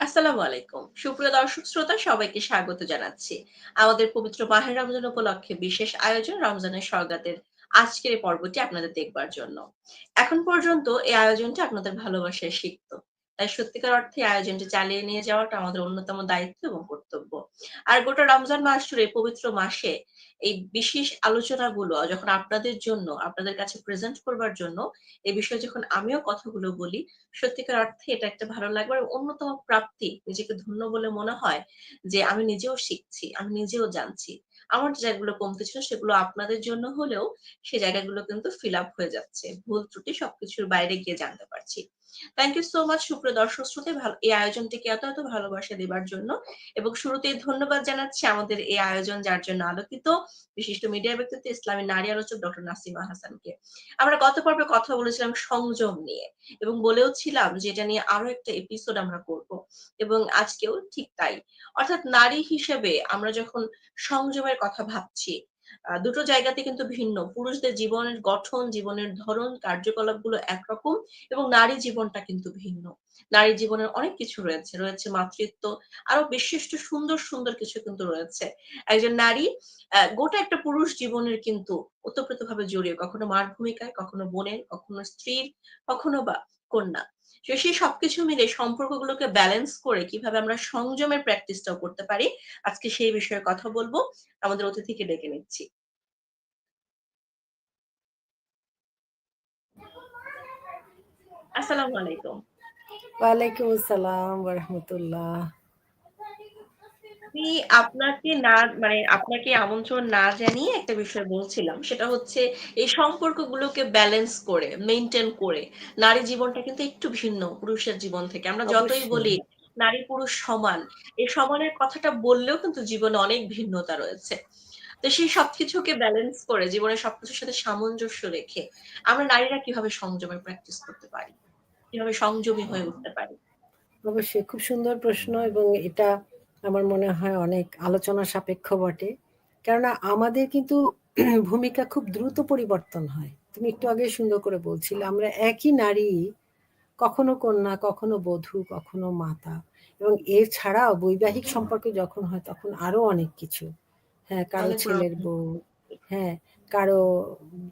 আসসালামু আলাইকুম। সুপ্রিয় দর্শক শ্রোতা, সবাইকে স্বাগত জানাচ্ছি। আমাদের পবিত্র মাহের রমজান উপলক্ষে বিশেষ আয়োজন রমজানের স্বর্গাতের আজকের পর্বটি আপনাদের দেখবার জন্য। এখন পর্যন্ত এই আয়োজনটি আপনাদের ভালোবাসায় সিক্ত। তাই সত্যিকার অর্থে এই আয়োজনটি চালিয়ে নিয়ে যাওয়াটা আমাদের অন্যতম দায়িত্ব এবং কর্তব্য। আর গোটা রমজান মাস জুড়ে পবিত্র মাসে এই বিশেষ আলোচনাগুলো যখন আপনাদের জন্য, আপনাদের কাছে প্রেজেন্ট করবার জন্য এ বিষয়ে যখন আমিও কথাগুলো বলি, সত্যিকার অর্থে এটা একটা ভালো লাগবার অন্যতম প্রাপ্তি। নিজেকে ধন্য বলে মনে হয় যে আমি নিজেও শিখছি, আমি নিজেও জানছি। আমার যে জায়গাগুলো কমতি ছিল সেগুলো আপনাদের জন্য হলেও সে জায়গাগুলো কিন্তু ফিল আপ হয়ে যাচ্ছে। ভুল ত্রুটি সবকিছুর বাইরে গিয়ে জানতে পারছি। থ্যাংক ইউ সো মাচ সুপ্রিয় দর্শক শ্রোতা এই আয়োজনটিকে এত, এত ভালোবাসা দেবার জন্য এবং শুরুতেই ধন্যবাদ জানাচ্ছি আমাদের এই আয়োজন যার জন্য আলোকিত বিশিষ্ট মিডিয়া ব্যক্তিত্ব ইসলামী নারী আলোচক ডক্টর নাসিমা হাসানকে। আমরা গত পর্বে কথা বলেছিলাম সংযম নিয়ে এবং বলেও ছিলাম যে এটা নিয়ে আরও একটা এপিসোড আমরা করব এবং আজকেও ঠিক তাই। অর্থাৎ নারী হিসেবে আমরা যখন সংযমের কথা ভাবছি দুটো জায়গাতে কিন্তু ভিন্ন। পুরুষদের জীবনের গঠন, জীবনের ধরন, কার্যকলাপগুলো একরকম এবং নারী জীবনটা কিন্তু ভিন্ন। নারী জীবনের অনেক কিছু রয়েছে। রয়েছে মাতৃত্ব, আরও বিশিষ্ট সুন্দর, সুন্দর কিছু কিন্তু রয়েছে। একজন নারী গোটা একটা পুরুষ জীবনের কিন্তু ওতপ্রোতভাবে জড়িয়ে। কখনো মার ভূমিকায়, কখনো বোনের, কখনো স্ত্রীর, কখনো বা কন্যা। তো সেই সবকিছু মিলে সম্পর্কগুলোকে ব্যালেন্স করে কীভাবে আমরা সংযমের প্র্যাকটিসটাও করতে পারি, আজকে সেই বিষয়ে কথা বলব আমাদের অতিথিকে ডেকে নিচ্ছি। আসসালামু আলাইকুম। ওয়ালাইকুম আসসালাম ওয়া রাহমাতুল্লাহ। আমি আপনাকে না মানে আপনাকে আমন্ত্রণ না জানিয়ে একটা বিষয় বলছিলাম। সেটা হচ্ছে এই সম্পর্কগুলোকে ব্যালেন্স করে, মেনটেন করে নারী জীবনটা কিন্তু একটু ভিন্ন পুরুষের জীবন থেকে। আমরা যতই বলি নারী পুরুষ সমান, এই সমানের কথাটা বললেও কিন্তু জীবনে অনেক ভিন্নতা রয়েছে। তো সেই সবকিছুকে ব্যালেন্স করে জীবনের সবকিছুর সাথে সামঞ্জস্য রেখে আমরা নারীরা কীভাবে সংযমের প্র্যাকটিস করতে পারি? কীভাবে সংযমী হয়ে উঠতে পারি? অবশ্যই খুব সুন্দর প্রশ্ন এবং এটা আমার মনে হয় অনেক আলোচনা সাপেক্ষ বটে। কেননা আমাদের কিন্তু ভূমিকা খুব দ্রুত পরিবর্তন হয়। তুমি একটু আগে সুন্দর করে বলছিলে আমরা একই নারী কখনো কন্যা, কখনো বধূ, কখনো মাতা এবং এছাড়াও বৈবাহিক সম্পর্কে যখন হয় তখন আরও অনেক কিছু। হ্যাঁ, কারও ছেলের বউ, হ্যাঁ, কারও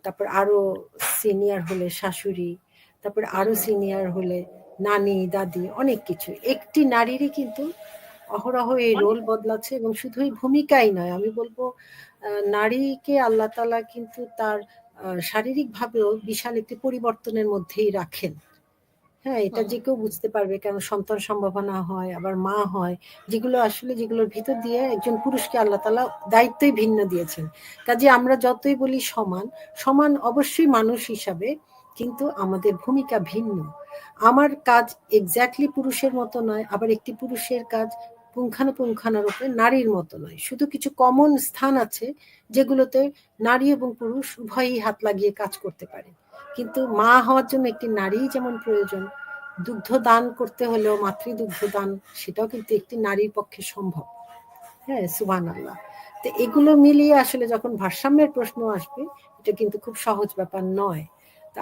তারপর আরও সিনিয়র হলে শাশুড়ি, তারপর আরও সিনিয়র হলে নানি, দাদি অনেক কিছু। একটি নারীরই কিন্তু অহরহ এই রোল বদলাচ্ছে এবং শুধু এই ভূমিকাই নয়। আমি বলব নারীকে আল্লাহ তাআলা কিন্তু তার আ শারীরিকভাবেও বিশাল একটি পরিবর্তনের মধ্যেই রাখেন। হ্যাঁ, এটা যে কেউ বুঝতে পারবে কেন সন্তান সম্ভাবনা হয়, আবার মা হয়। যেগুলো আসলে যেগুলোর ভিতর দিয়ে একজন পুরুষকে আল্লাহ তাআলা দায়িত্বই ভিন্ন দিয়েছেন। কাজে আমরা যতই বলি সমান, সমান অবশ্যই মানুষ হিসাবে কিন্তু আমাদের ভূমিকা ভিন্ন। আমার কাজ এক্সাক্টলি পুরুষের মতো নয়, আবার একটি পুরুষের কাজ পুঙ্খানুপুঙ্খানুরূপে নারীর মতো নয়। শুধু কিছু কমন স্থান আছে যেগুলোতে নারী এবং পুরুষ উভয়ই হাত লাগিয়ে কাজ করতে পারে। কিন্তু মা হওয়ার জন্য একটি নারীই যেমন প্রয়োজন, দুগ্ধ দান করতে হলেও মাতৃদুগ্ধ দান সেটাও কিন্তু একটি নারীর পক্ষে সম্ভব। হ্যাঁ, সুবান আল্লাহ তো এগুলো মিলিয়ে আসলে যখন ভারসাম্যের প্রশ্ন আসবে, এটা কিন্তু খুব সহজ ব্যাপার নয়।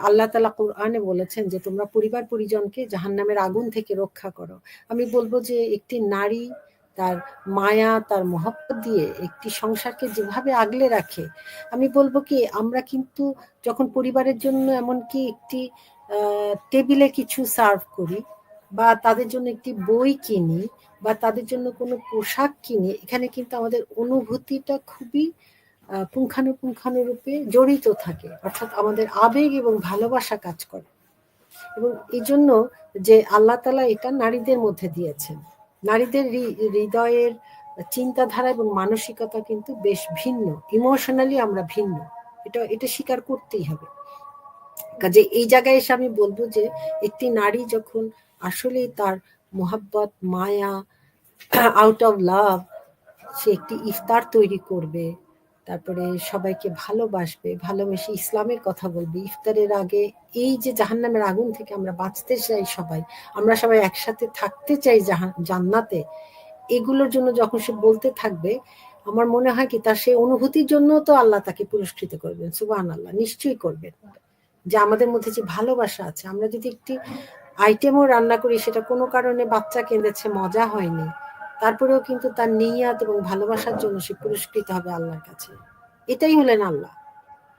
আল্লাহ তালা কোরআনে বলেছেন যে, "তোমরা পরিবার-পরিজনকে জাহান্নামের আগুন থেকে রক্ষা করো।" আমি বলব যে একটি নারী তার মায়া, তার মহব্বত দিয়ে একটি সংসারকে যেভাবে আগলে রাখে, আমি বলব কি আমরা কিন্তু যখন পরিবারের জন্য এমনকি একটি টেবিলে কিছু সার্ভ করি বা তাদের জন্য একটি বই কিনি বা তাদের জন্য কোনো পোশাক কিনি, এখানে কিন্তু আমাদের অনুভূতিটা খুবই পুঙ্খানুপুঙ্খানুরূপে জড়িত থাকে। অর্থাৎ আমাদের আবেগ এবং ভালোবাসা কাজ করে। এবং এই জন্য যে আল্লাহ তাআলা এটা নারীদের মধ্যে দিয়েছেন। নারীদের হৃদয়ের চিন্তাধারা এবং মানসিকতা কিন্তু বেশ ভিন্ন। ইমোশনালি আমরা ভিন্ন। এটা এটা স্বীকার করতেই হবে। কাজে এই জায়গায় এসে আমি বলব যে একটি নারী যখন আসলেই তার মোহাব্বত, মায়া আউট অফ লাভ সে একটি ইফতার তৈরি করবে। তারপরে সবাইকে ভালোবাসবে, ভালোবেসে ইসলামের কথা বলবে। ইফতারের আগে এই যে জাহান্নামের আগুন থেকে আমরা বাঁচতে চাই সবাই, আমরা সবাই একসাথে থাকতে চাই জান্নাতে। এগুলোর জন্য যখন সে বলতে থাকবে, আমার মনে হয় কি তার সেই অনুভূতির জন্যও তো আল্লাহ তাকে পুরস্কৃত করবেন। সুবহানাল্লাহ নিশ্চয়ই করবেন। যে আমাদের মধ্যে যে ভালোবাসা আছে, আমরা যদি একটি আইটেমও রান্না করি সেটা কোনো কারণে বাচ্চা কেঁদেছে মজা হয়নি তারপরেও কিন্তু তার নিয়াত এবং ভালোবাসার জন্য সে পুরস্কৃত হবে আল্লাহর কাছে। এটাই হলেন আল্লাহ।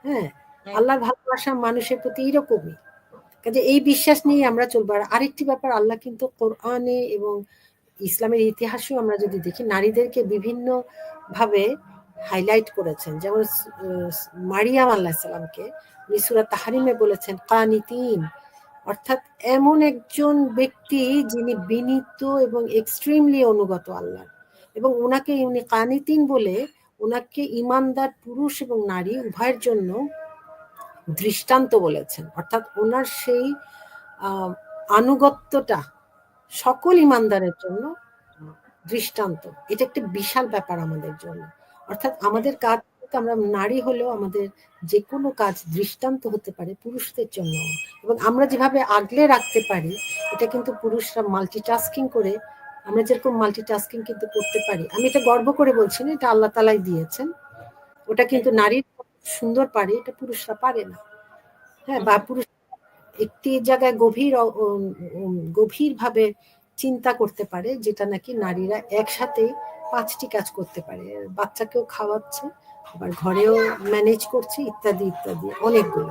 হ্যাঁ? আল্লাহর ভালোবাসা মানুষের প্রতি এরকমই কাজে এই বিশ্বাস নিয়ে আমরা চলবো। আর আরেকটি ব্যাপার আল্লাহ কিন্তু কোরআনে এবং ইসলামের ইতিহাসেও আমরা যদি দেখি নারীদেরকে বিভিন্ন ভাবে হাইলাইট করেছেন। যেমন মারিয়াম আল্লাহ সাল্লামকে নিসুরা তাহারিমে বলেছেন কানিতিন অর্থাৎ এমন একজন ব্যক্তি যিনি বিনীত এবং এক্সট্রিমলি অনুগত আল্লাহ এবং ওনাকে উনি কানিতিন বলে ওনাকে ইমানদার পুরুষ এবং নারী উভয়ের জন্য দৃষ্টান্ত বলেছেন। অর্থাৎ ওনার সেই আনুগত্যটা সকল ইমানদারের জন্য দৃষ্টান্ত। এটা একটা বিশাল ব্যাপার আমাদের জন্য। অর্থাৎ আমাদের কাজ আমরা নারী হলেও আমাদের যে কোনো কাজ দৃষ্টান্ত হতে পারে পুরুষদের জন্য। এবং আমরা যেভাবে আগলে রাখতে পারি, এটা কিন্তু পুরুষরা মাল্টিটাস্কিং করে, আমরা যেরকম মাল্টিটাস্কিং কিন্তু করতে পারি। আমি এটা গর্ব করে বলছি না, এটা আল্লাহ তালাই দিয়েছেন। ওটা কিন্তু নারীর সুন্দর পারে, এটা পুরুষরা পারে না। হ্যাঁ বা পুরুষ একটি জায়গায় গভীর গভীর ভাবে চিন্তা করতে পারে, যেটা নাকি নারীরা একসাথে পাঁচটি কাজ করতে পারে। বাচ্চাকেও খাওয়াচ্ছে আবার ঘরেও ম্যানেজ করছে, ইত্যাদি ইত্যাদি, অনেকগুলো।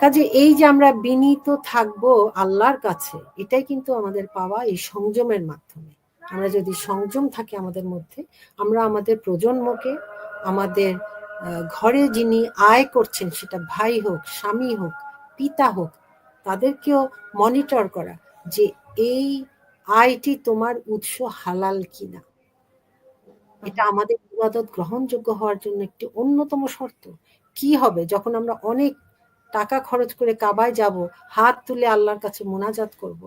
কাজে এই যে আমরা বিনীত থাকব আল্লাহর কাছে, এটাই কিন্তু আমাদের পাওয়া এই সংযমের মাধ্যমে। আমরা যদি সংযম থাকে আমাদের মধ্যে, আমরা আমাদের প্রজন্মকে, আমাদের ঘরে যিনি আয় করছেন, সেটা ভাই হোক, স্বামী হোক, পিতা হোক, তাদেরকেও মনিটর করা যে এই আয়টি তোমার উৎস হালাল কিনা। এটা আমাদের ইবাদত গ্রহণযোগ্য হওয়ার জন্য একটি অন্যতম শর্ত। কি হবে? যখন আমরা অনেক টাকা খরচ করে কাবায় যাব হাত তুলে আল্লাহর কাছে মোনাজাত করব।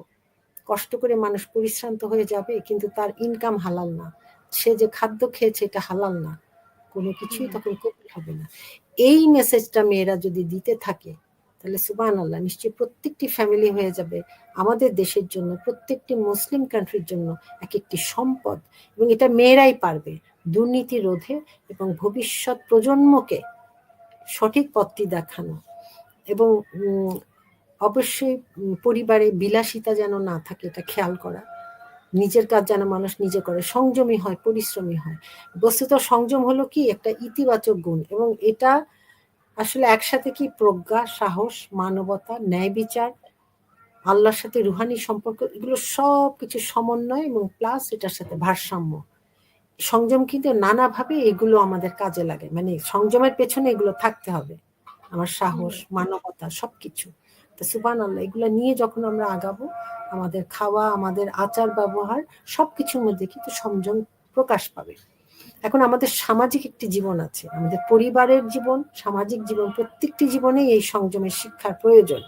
কষ্ট করে মানুষ পরিশ্রান্ত হয়ে যাবে কিন্তু তার ইনকাম হালাল না। সে যে খাদ্য খেয়েছে এটা হালাল না। কোনো কিছুই তখন কবুল হবে না। এই মেসেজটা মেয়েরা যদি দিতে থাকে তাহলে সুবান আল্লাহ নিশ্চয়ই প্রত্যেকটি ফ্যামিলি হয়ে যাবে। আমাদের দেশের জন্য প্রত্যেকটি মুসলিম কান্ট্রির জন্য এক একটি সম্পদ। এবং এটা মেয়েরাই পারবে। দুর্নীতি রোধে এবং ভবিষ্যৎ প্রজন্মকে সঠিক পথটি দেখানো এবং অবশ্যই পরিবারে বিলাসিতা যেন না থাকে, এটা খেয়াল করা। নিজের কাজ যেন মানুষ নিজে করে, সংযমী হয়, পরিশ্রমী হয়। বস্তুত সংযম হলো কি? একটা ইতিবাচক গুণ এবং এটা আসলে একসাথে কি প্রজ্ঞা, সাহস, মানবতা, ন্যায় বিচার, আল্লাহর সাথে রুহানি সম্পর্ক, এগুলো সব কিছু সমন্বয় এবং প্লাস এটার সাথে ভারসাম্য। সংযম কিন্তু নানাভাবে এগুলো আমাদের কাজে লাগে। মানে সংযমের পেছনে এগুলো থাকতে হবে। আমার সাহস মানবতা সবকিছু। তো সুবান আল্লাহ এগুলো নিয়ে যখন আমরা আগাবো আমাদের খাওয়া আমাদের আচার ব্যবহার সবকিছুর মধ্যে কিন্তু সংযম প্রকাশ পাবে। এখন আমাদের সামাজিক একটি জীবন আছে। আমাদের পরিবারের জীবন সামাজিক জীবন প্রত্যেকটি জীবনেই এই সংযমের শিক্ষার প্রয়োজন।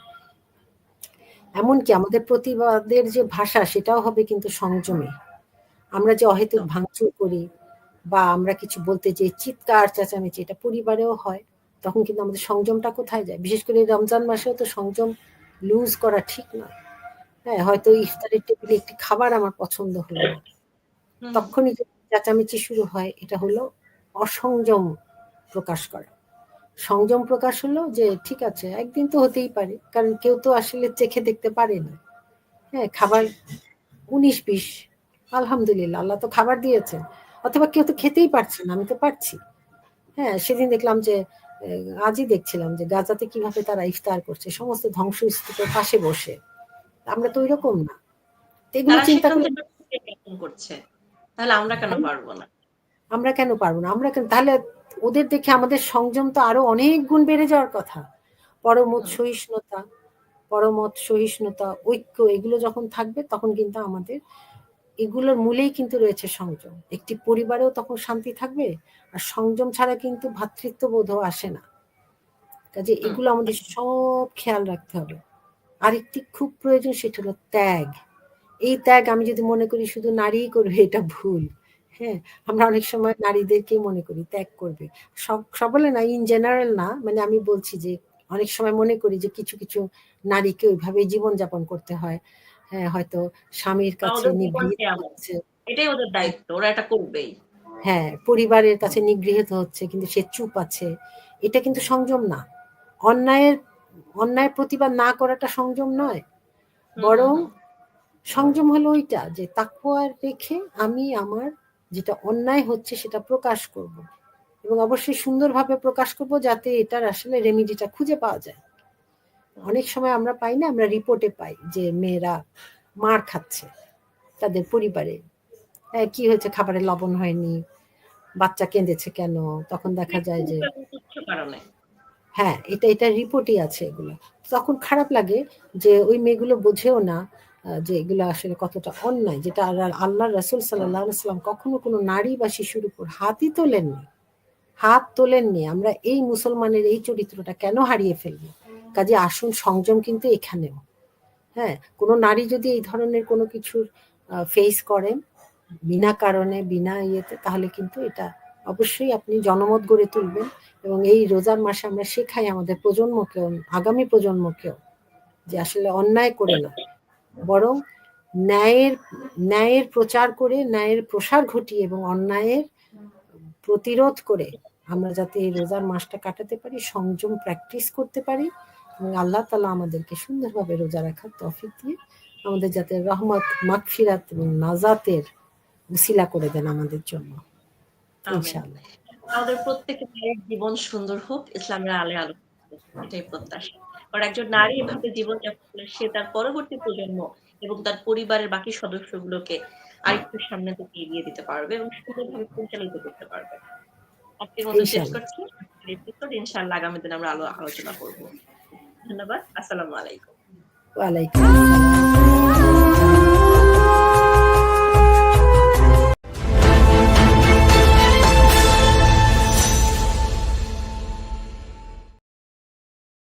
এমনকি আমাদের প্রতিবাদের যে ভাষা সেটাও হবে কিন্তু সংযমে। আমরা যে অহেতুক ভাঙচুর করি বা আমরা কিছু বলতে যে চিৎকার চেঁচামেচি এটা পরিবারেও হয় তখন কিন্তু আমাদের সংযমটা কোথায় যায়? বিশেষ করে রমজান মাসেও তো সংযম লুজ করা ঠিক নয় হ্যাঁ হয়তো ইফতারের টেবিলে একটি খাবার আমার পছন্দ হলো না। তখনই চেঁচামেচি শুরু হয় এটা হলো অসংযম প্রকাশ করা। সংযম প্রকাশ হলো যে ঠিক আছে একদিন তো হতেই পারে কারণ কেউ তো আসলে চেখে দেখতে পারে না হ্যাঁ খাবার উনিশ বিশ আলহামদুলিল্লাহ আল্লাহ তো খাবার দিয়েছেন। অথবা কেউ তো খেতেই পারছে না আমি তো পারছি। হ্যাঁ সেদিন দেখলাম যে আজই দেখছিলাম যে গাজাতে কীভাবে তারা ইফতার করছে সমস্ত ধ্বংসস্তূপের পাশে বসে। আমরা তো ওইরকম না। এগুলো চিন্তা করছে। তাহলে আমরা কেন পারব না? আমরা কেন পারব না? আমরা কেন তাহলে ওদের দেখে আমাদের সংযম তো আরও অনেক গুণ বেড়ে যাওয়ার কথা। পরমত সহিষ্ণুতা পরমত সহিষ্ণুতা ঐক্য এগুলো যখন থাকবে তখন কিন্তু আমাদের এগুলোর মূলেই কিন্তু রয়েছে সংযম। একটি পরিবারেও তখন শান্তি থাকবে আর সংযম ছাড়া কিন্তু ভ্রাতৃত্ববোধও আসে না। কাজে এগুলো আমাদের সব খেয়াল রাখতে হবে। আরেকটি খুব প্রয়োজন সেটা হলো ত্যাগ। এই ত্যাগ আমি যদি মনে করি শুধু নারীই করবে এটা ভুল। হ্যাঁ আমরা অনেক সময় নারীদেরকেই মনে করি ত্যাগ করবে। সব সকলে না ইন জেনারেল না। মানে আমি বলছি যে অনেক সময় মনে করি যে কিছু কিছু নারীকে ওইভাবে জীবনযাপন করতে হয়। হ্যাঁ হয়তো স্বামীর কাছে এটাই ওদের দায়িত্ব ওরা এটা করবেই। হ্যাঁ পরিবারের কাছে নিগৃহীত হচ্ছে কিন্তু সে চুপ আছে। এটা কিন্তু সংযম না। অন্যায়ের অন্যায় প্রতিবাদ না করাটা সংযম নয়। বরং সংযম হলো ওইটা যে তাকুয়া রেখে আমি আমার যেটা অন্যায় হচ্ছে সেটা প্রকাশ করব। এবং অবশ্যই সুন্দরভাবে প্রকাশ করব যাতে এটার আসলে রেমিডিটা খুঁজে পাওয়া যায়। অনেক সময় আমরা পাই না, আমরা রিপোর্টে পাই যে মেয়েরা মার খাচ্ছে তাদের পরিবারে। কি হয়েছে? খাবারে লবণ হয়নি, বাচ্চা কেঁদেছে কেন? তখন দেখা যায় যে হ্যাঁ এটা এটা রিপোর্টই আছে এগুলো। তখন খারাপ লাগে যে ওই মেয়েগুলো বোঝেও না যে এগুলো আসলে কতটা অন্যায়, যেটা আল্লাহ রসুল সাল্লাম কখনো কোনো নারী বা শিশুর উপর হাতই তোলেননি। হাত তোলেননি। আমরা এই মুসলমানের এই চরিত্রটা কেন হারিয়ে ফেলব? কাজে আসুন সংযম কিন্তু এখানেও। হ্যাঁ কোনো নারী যদি এই ধরনের কোনো কিছুর ফেস করেন, বিনা কারণে, বিনা ইয়েতে, তাহলে কিন্তু এটা অবশ্যই আপনি জনমত গড়ে তুলবেন এবং এই রোজার মাসে আমরা শেখাই আমাদের প্রজন্মকেও, আগামী প্রজন্মকেও যে আসলে অন্যায় করে না। বরং ন্যায়ের ন্যায়ের প্রচার করে, ন্যায়ের প্রসার ঘটিয়ে এবং অন্যায়ের প্রতিরোধ করে আমরা যাতে এই রোজার মাসটা কাটাতে পারি, সংযম প্র্যাকটিস করতে পারি এবং আল্লাহ তালা আমাদেরকে সুন্দরভাবে রোজা রাখার তফিক দিয়ে আমাদের যাতে রহমত মাগফিরাত এবং নাজাতের উসিলা করে দেন আমাদের জন্য। ইনশাআল্লাহ। আমাদের প্রত্যেকের জীবন সুন্দর হোক ইসলামের আলে আলো এটাই প্রত্যাশা। কারণ একজন নারী এভাবে জীবন যাপন সে তার পরবর্তী প্রজন্ম এবং তার পরিবারের বাকি সদস্যগুলোকে আরেকটু সামনে থেকে এগিয়ে দিতে পারবে এবং সুন্দরভাবে পরিচালিত করতে পারবে। আজকের মতো শেষ করছি। ইনশাআল্লাহ আগামী দিন আমরা আলো আলোচনা করব। ধন্যবাদ আসসালামু আলাইকুম। ওয়ালাইকুম